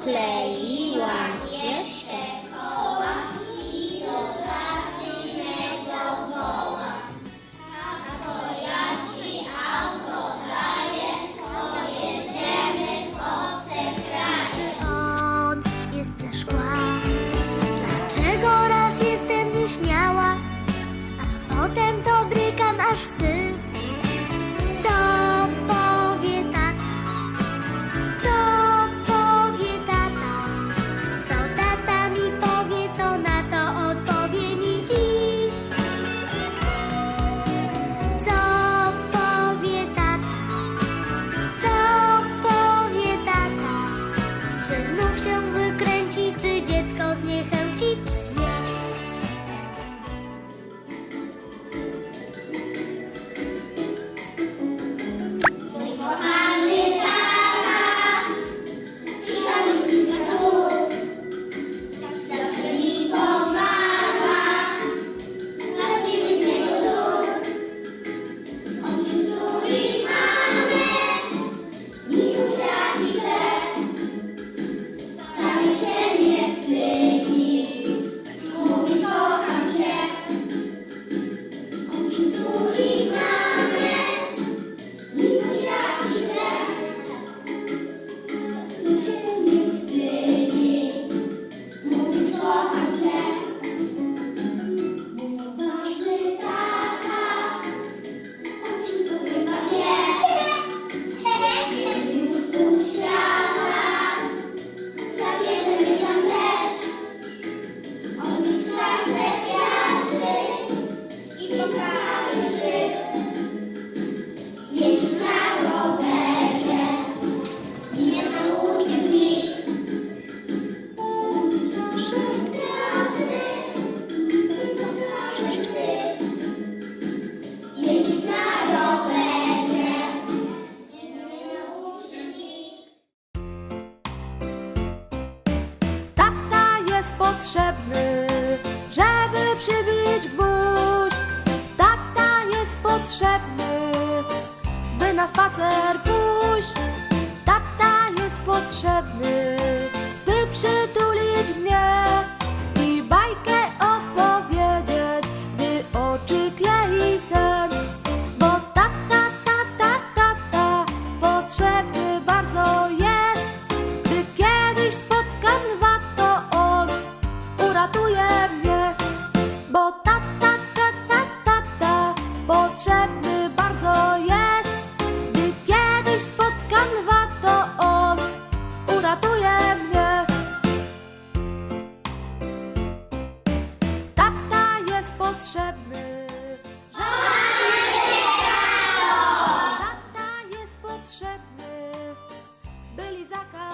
Okleiłam jeszcze koła i do partyjnego woła. A to ja ci auto daję, pojedziemy po centralnie. Czy on jest ze szkła? Dlaczego raz jestem nieśmiała, a potem to brykam aż wstyd? Jest potrzebny, żeby przybić gwóźdź. Tata jest potrzebny, by na spacer pójść. Tata jest potrzebny, by przytulić mnie i bajkę opowiedzieć, gdy oczy klei sen. potrzebny. Żołnierz! Tata jest potrzebny, Byli lizaka